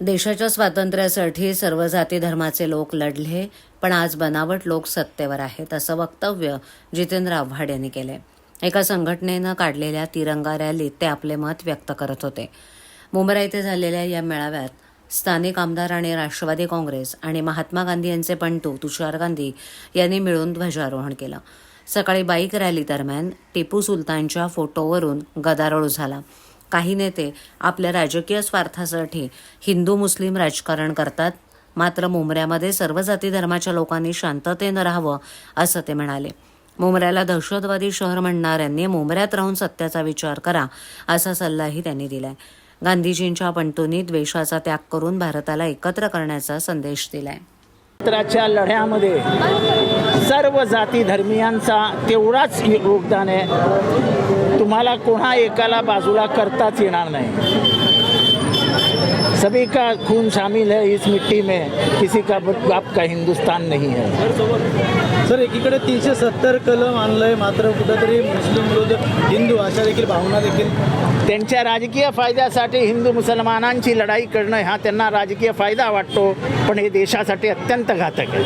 देशाच्या स्वातंत्र्यासाठी सर्व जाती धर्माचे लोक लढले पण आज बनावट लोक सत्तेवर आहेत असं वक्तव्य जितेंद्र आव्हाड यांनी केले एका संघटनेनं काढलेल्या तिरंगा रॅलीत ते आपले मत व्यक्त करत होते. मुंबरा येथे झालेल्या या मेळाव्यात स्थानिक आमदार आणि राष्ट्रवादी काँग्रेस आणि महात्मा गांधी यांचे पंटू तुषार गांधी यांनी मिळून ध्वजारोहण केलं. सकाळी बाईक रॅली दरम्यान टिपू सुलतानच्या फोटोवरून गदारोळ झाला. काही नेते आपल्या राजकीय स्वार्थासाठी हिंदू मुस्लिम राजकारण करतात. मात्र मुंबऱ्यामध्ये सर्व जाती धर्माच्या लोकांनी शांततेनं राहावं असं ते म्हणाले. मुंबऱ्याला दहशतवादी शहर म्हणणाऱ्यांनी मुंबऱ्यात राहून सत्याचा विचार करा असा सल्लाही त्यांनी दिलाय. गांधीजींच्या पंतोनी द्वेषाचा त्याग करून भारताला एकत्र करण्याचा संदेश दिलाय. स्वातंत्र्याच्या लढ्यामध्ये सर्व जाती धर्मियांचा तेवढाच योगदान आहे. तुम्हाला कोणा एकाला बाजूला करताच येणार नाही. सभी का खून शामिल है इस मिट्टी में किसी का बाप का हिंदुस्तान नहीं है। सर एकीकडे तीनशे सत्तर कलम आणलंय मात्र कुठंतरी मुस्लिम विरोधक हिंदू अशा देखील भावना देखील त्यांच्या राजकीय फायद्यासाठी हिंदू मुसलमानांची लढाई करणं हा त्यांना राजकीय फायदा वाटतो पण हे देशासाठी अत्यंत घातक आहे.